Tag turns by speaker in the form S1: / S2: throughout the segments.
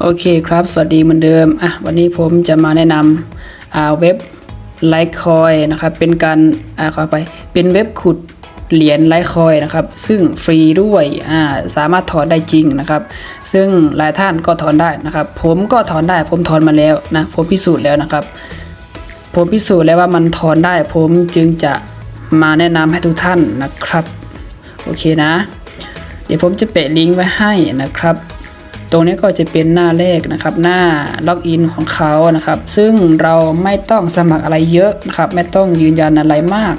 S1: โอเคครับ สวัสดีเหมือนเดิม อะ วันนี้ผมจะมาแนะนำอ่าเว็บไลค์คอยนะครับ เป็นการ อ่าขอไป เป็นเว็บขุดเหรียญไลค์คอยนะครับ ซึ่งฟรีด้วย อ่า สามารถถอนได้จริงนะครับ ซึ่งหลายท่านก็ถอนได้นะครับ ผมก็ถอนได้ ผมถอนมาแล้วนะ ผมพิสูจน์แล้วนะครับ ผมพิสูจน์แล้วว่ามันถอนได้ ผมจึงจะมาแนะนำให้ทุกท่านนะครับ โอเคนะ เดี๋ยวผมจะแปะลิงก์ไว้ให้นะครับ รงนี้ก็จะเป็นหน้าแรกนะครับ หน้าล็อกอินของเขานะครับ ซึ่งเราไม่ต้องสมัครอะไรเยอะนะครับ ไม่ต้องยืนยันอะไรมาก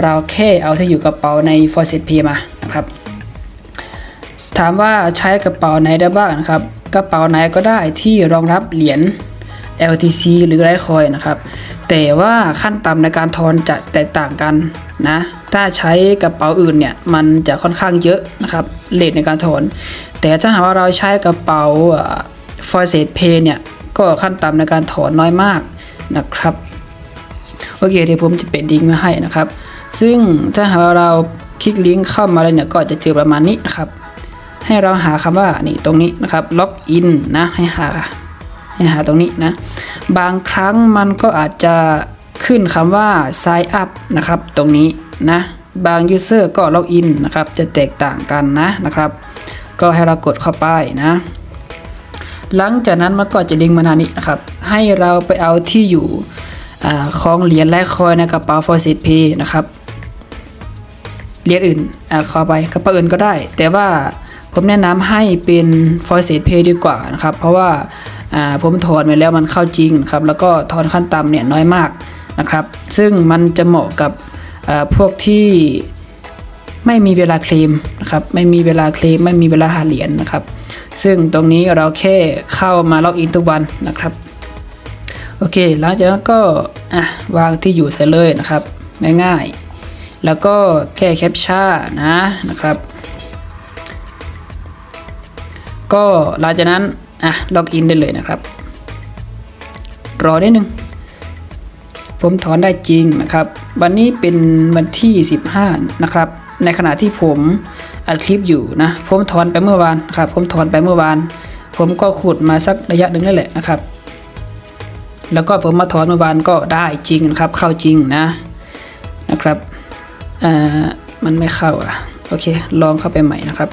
S1: เราแค่เอาที่อยู่กระเป๋าใน f o r s e t Pay มานะครับ ถามว่าใช้กระเป๋าไหนได้บ้างนะครับ กระเป๋าไหนก็ได้ที่รองรับเหรียญ LTC หรือไลท์คอยนะครับ แต่ว่าขั้นต่ำในการทอนจะแตกต่างกันนะ ถ้าใช้กระเป๋าอื่นเนี่ยมันจะค่อนข้างเยอะนะครับเลทในการถอน แต่ถ้าหากว่าเราใช้กระเป๋า f o r s e t Pay เนี่ยก็ขั้นต่ำในการถอนน้อยมากนะครับโอเคเดี๋ยวผมจะเป็นลิงก์มาให้นะครับ ซึ่งถ้าหากว่าเราคลิกลิงก์เข้ามาเลยเนี่ยก็จะเจอประมาณนี้นะครับ ให้เราหาคำว่านี่ตรงนี้นะครับล็อกอินนะให้หาให้หาตรงนี้นะบางครั้งมันก็อาจจะขึ้นคำว่า sign up นะครับ ตรงนี้ นะ บาง user ก็ล็อกอินนะครับ จะแตกต่างกันนะนะครับ ก็ให้เรากดเข้าไปนะ หลังจากนั้นมันก็จะลิงก์มานานี้นะครับ ให้เราไปเอาที่อยู่อของเหรียญและคอยในกระเป๋า f o r s e t Pay นะครับ เหรียญอื่นอขอไปกระเป๋าอื่นก็ได้ แต่ว่าผมแนะนำให้เป็น f o r s e t Pay ดีกว่านะครับ เพราะว่าผมถอนไปแล้วมันเข้าจริงครับ แล้วก็ถอนขั้นต่ำเนี่ยน้อยมากนะครับ ซึ่งมันจะเหมาะกับ พวกที่ไม่มีเวลาเคลมนะครับไม่มีเวลาเคลมไม่มีเวลาหาเหรียญนะครับ ซึ่งตรงนี้เราแค่เข้ามาล็อกอินทุกวันนะครับโอเคหลังจากนั้นก็อะวางที่อยู่ใส่เลยนะครับง่ายๆ แล้วก็แค่แคปชั่นนะนะครับ ก็หลังจากนั้นอะล็อกอินได้เลยนะครับ รอได้หนึ่ง ผมถอนได้จริงนะครับ วันนี้เป็นวันที่ 15 นะครับ ในขณะที่ผมอัดคลิปอยู่นะ ผมถอนไปเมื่อวานครับ ผมถอนไปเมื่อวาน ผมก็ขุดมาสักระยะหนึ่งนั่นแหละนะครับ แล้วก็ผมมาถอนเมื่อวานก็ได้จริงนะครับ เข้าจริงนะนะครับอ่ามันไม่เข้าอะ โอเค ลองเข้าไปใหม่นะครับ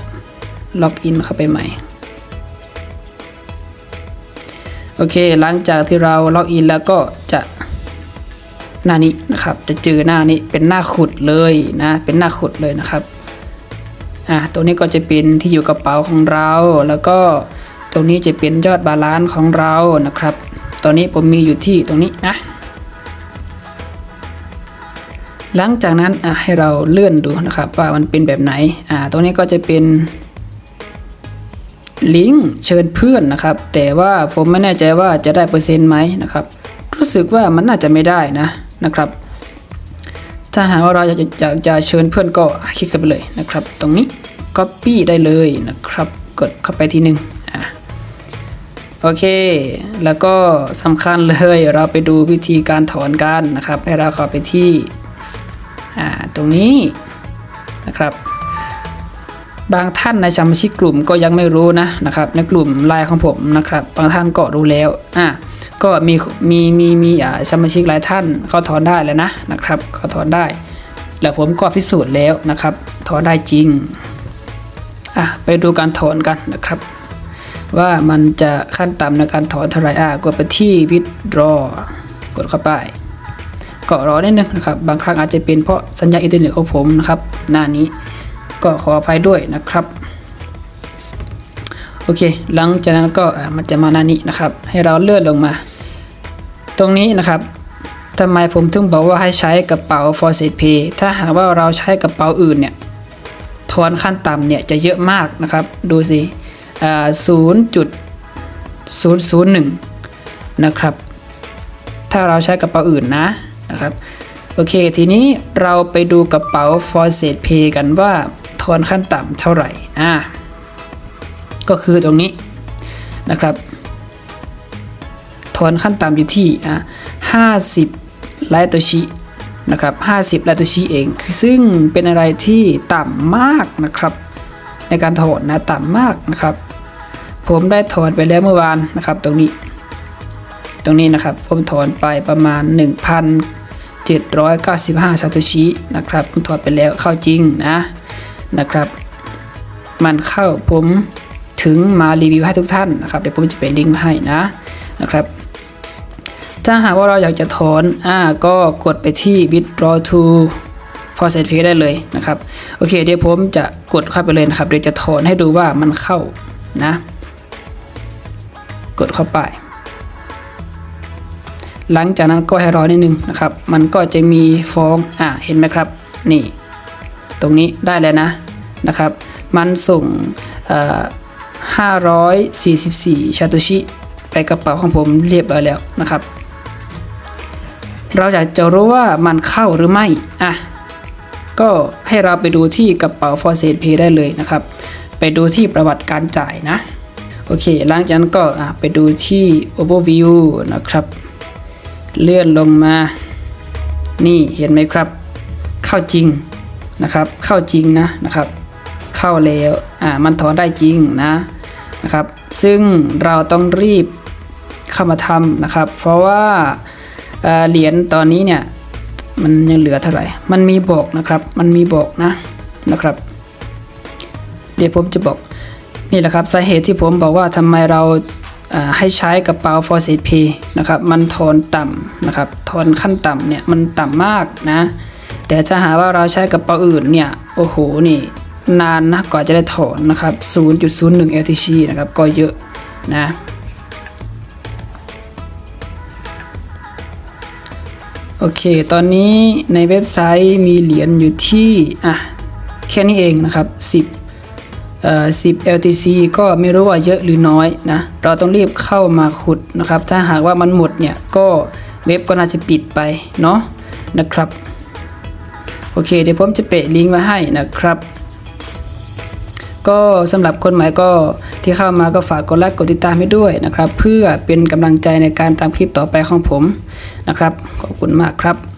S1: ล็อกอินเข้าไปใหม่โอเค หลังจากที่เราล็อกอินแล้วก็จะ หน้านี้นะครับ จะเจอหน้านี้เป็นหน้าขุดเลยนะ เป็นหน้าขุดเลยนะครับอะตรงนี้ก็จะเป็นที่อยู่กระเป๋าของเรา แล้วก็ตรงนี้จะเป็นยอดบาลานซ์ของเรานะครับ ตอนนี้ผมมีอยู่ที่ตรงนี้นะ หลังจากนั้นอะให้เราเลื่อนดูนะครับว่ามันเป็นแบบไหนอ่าตรงนี้ก็จะเป็นลิงก์เชิญเพื่อนนะครับ แต่ว่าผมไม่แน่ใจว่าจะได้เปอร์เซ็นต์ไหมนะครับ รู้สึกว่ามันน่าจะไม่ได้นะ นะครับ ถ้าหากว่าเราอยากจะอยากจะเชิญเพื่อนก็คลิกกันไปเลยนะครับ ตรงนี้ Copy ได้เลยนะครับ กดเข้าไปทีหนึ่งอะโอเค แล้วก็สำคัญเลยเราไปดูวิธีการถอนกันนะครับ ให้เราเข้าไปที่อ่าตรงนี้นะครับบางท่านในสมาชิกกลุ่มก็ยังไม่รู้นะนะครับ ในกลุ่มไลน์ของผมนะครับ บางท่านก็รู้แล้วอะ ก็มีมีมีมีอ่าสมาชิกหลายท่านเขาถอนได้แล้วนะนะครับเขาถอนได้ แล้วผมก็พิสูจน์แล้วนะครับ ถอนได้จริงอะไปดูการถอนกันนะครับ ว่ามันจะขั้นต่ำในการถอนเท่าไรอะกดไปที่ withdraw กดเข้าไปก็รอนิดนึงนะครับ บางครั้งอาจจะเป็นเพราะสัญญาณอินเทอร์เน็ตของผมนะครับ หน้านี้ก็ขออภัยด้วยนะครับ โอเค หลังจากนั้นก็มันจะมาหน้านี้นะครับ ให้เราเลื่อนลงมา ตรงนี้นะครับทำไมผมถึงบอกว่าให้ใช้กระเป๋า f o r s e t Pay ถ้าหากว่าเราใช้กระเป๋าอื่นเนี่ยทอนขั้นต่ำเนี่ยจะเยอะมากนะครับ ดูสิอ่าศูนย์จุดศูนย์ศูนย์หนึ่งนะครับ ถ้าเราใช้กระเป๋าอื่นนะนะครับ โอเค ทีนี้เราไปดูกระเป๋า f o r s e t Pay กันว่าทอนขั้นต่ำเท่าไหร่ อ่า ก็คือตรงนี้นะครับทอนขั้นต่ำอยู่ที่อ่า50ไลโตชินะครับ50ไลโตชิเอง ซึ่งเป็นอะไรที่ต่ำมากนะครับ ในการถอนนะต่ำมากนะครับ ผมได้ถอนไปแล้วเมื่อวานนะครับ ตรงนี้ ตรงนี้นะครับ ผมถอนไปประมาณ 1,795ซาโตชินะครับผมถอนไปแล้วเข้าจริงนะนะครับ มันเข้าผม ถึงมารีวิวให้ทุกท่านนะครับเดี๋ยวผมจะไปลิงก์มาให้นะนะครับ ถ้าหากว่าเราอยากจะถอนอ่าก็กดไปที่ withdraw to faucet fee ได้เลยนะครับโอเค เดี๋ยวผมจะกดเข้าไปเลยนะครับ เดี๋ยวจะถอนให้ดูว่ามันเข้านะ กดเข้าไป หลังจากนั้นก็ให้รอนิดนึงนะครับ มันก็จะมีฟองอ่าเห็นไหมครับ นี่ ตรงนี้ได้แล้วนะนะครับ มันส่งเอ่อ 544 ชาโตชิ ไปกระเป๋าของผมเรียบร้อยแล้วนะครับ เราอยากจะรู้ว่ามันเข้าหรือไม่ อะ ก็ให้เราไปดูที่กระเป๋า f o r s a t Pay ได้เลยนะครับ ไปดูที่ประวัติการจ่ายนะ โอเค หลังจากนั้นก็อะไปดูที่ overview นะครับ เลื่อนลงมา นี่เห็นไหมครับ เข้าจริงนะครับ เข้าจริงนะนะครับเข้าแล้ว อ่า มันถอนได้จริงนะ นะครับ ซึ่งเราต้องรีบเข้ามาทำนะครับ เพราะว่าเเหรียญตอนนี้เนี่ยมันยังเหลือเท่าไหร่ มันมีบอกนะครับ มันมีบอกนะนะครับ เดี๋ยวผมจะบอกนี่แหละครับสาเหตุที่ผมบอกว่าทำไมเราอ่าให้ใช้กระเป๋า f o r s a t Pay นะครับมันทอนต่ำนะครับทอนขั้นต่ำเนี่ยมันต่ำมากนะ แต่ถ้าหาว่าเราใช้กระเป๋าอื่นเนี่ยโอ้โหนี่ นานนะกว่าจะได้ถอนนะครับ 0.01 LTC นะครับ ก็เยอะนะ โอเค ตอนนี้ในเว็บไซต์มีเหรียญอยู่ที่ อะ แค่นี้เองนะครับ 10เอ่อ10 LTC ก็ไม่รู้ว่าเยอะหรือน้อยนะ เราต้องรีบเข้ามาขุดนะครับ ถ้าหากว่ามันหมดเนี่ย ก็เว็บก็น่าจะปิดไปเนาะนะครับ โอเค เดี๋ยวผมจะเปะลิงก์ไว้ให้นะครับ ก็สำหรับคนใหม่ก็ที่เข้ามาก็ฝากกดไลค์กดติดตามให้ด้วยนะครับ เพื่อเป็นกำลังใจในการตามคลิปต่อไปของผมนะครับ ขอบคุณมากครับ